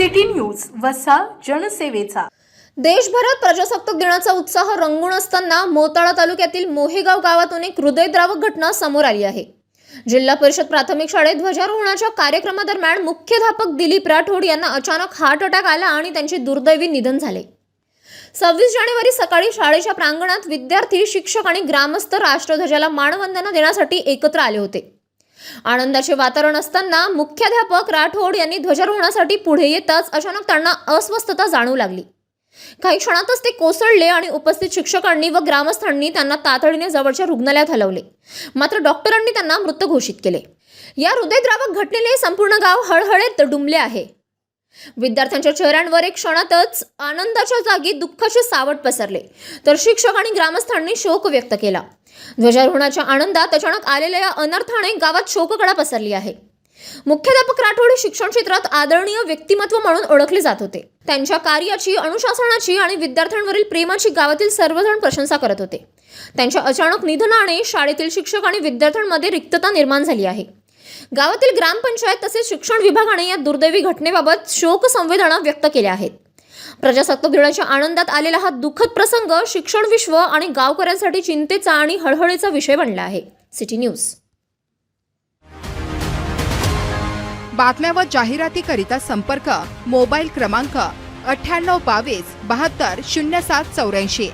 City news वसा जनसेवेचा. देशभरात प्रजासत्ताक दिनाचा उत्साह रंगून असताना मोताळा तालुक्यातील मोहेगाव गावातून एक हृदयद्रावक घटना समोर आली आहे. जिल्हा परिषद प्राथमिक शाळेत ध्वजारोहणाच्या कार्यक्रमादरम्यान मुख्याध्यापक दिलीप राठोड यांना अचानक हार्ट अटॅक आला आणि त्यांचे दुर्दैवी निधन झाले. सव्वीस जानेवारी सकाळी शाळेच्या प्रांगणात विद्यार्थी शिक्षक आणि ग्रामस्थ राष्ट्रध्वजाला मानवंदना देण्यासाठी एकत्र आले होते. आनंदाचे वातावरण असताना मुख्याध्यापक राठोड यांनी ध्वजारोहणासाठी पुढे येताच अचानक त्यांना अस्वस्थता जाणू लागली. काही क्षणातच ते कोसळले आणि उपस्थित शिक्षकांनी व ग्रामस्थांनी त्यांना तातडीने जवळच्या रुग्णालयात हलवले. मात्र डॉक्टरांनी त्यांना मृत घोषित केले. या हृदयद्रावक घटनेने संपूर्ण गाव हळहळेत डुंबले आहे. विद्यार्थ्यांच्या चेहऱ्यांवर एक क्षणातच आनंदाच्या जागी दुःखाचे सावट पसरले. तर शिक्षक आणि ग्रामस्थांनी शोक व्यक्त केला. ध्वजारोहणाच्या आनंदात अचानक आलेल्या या अनर्थाने गावात शोककळा पसरली आहे. मुख्याध्यापक राठोड शिक्षण क्षेत्रात आदरणीय व्यक्तिमत्व म्हणून ओळखले जात होते. त्यांच्या कार्याची अनुशासनाची आणि विद्यार्थ्यांवरील प्रेमाची गावातील सर्वजण प्रशंसा करत होते. त्यांच्या अचानक निधनाने शाळेतील शिक्षक आणि विद्यार्थ्यांमध्ये रिक्तता निर्माण झाली आहे. गावातील ग्रामपंचायत तसेच शिक्षण विभागाने या दुर्दैवी घटनेबाबत शोक संवेदना व्यक्त केल्या आहेत. प्रजासत्ताक दिनाच्या आनंदात आलेला हा दुःखद प्रसंग शिक्षण विश्व आणि गावकऱ्यांसाठी चिंतेचा आणि हळहळीचा विषय बनला आहे. City news. बातम्या व जाहिरातीकरिता संपर्क मोबाईल क्रमांक अठ्ठ्याण्णव बावीस बहात्तर शून्य सात चौऱ्याऐंशी.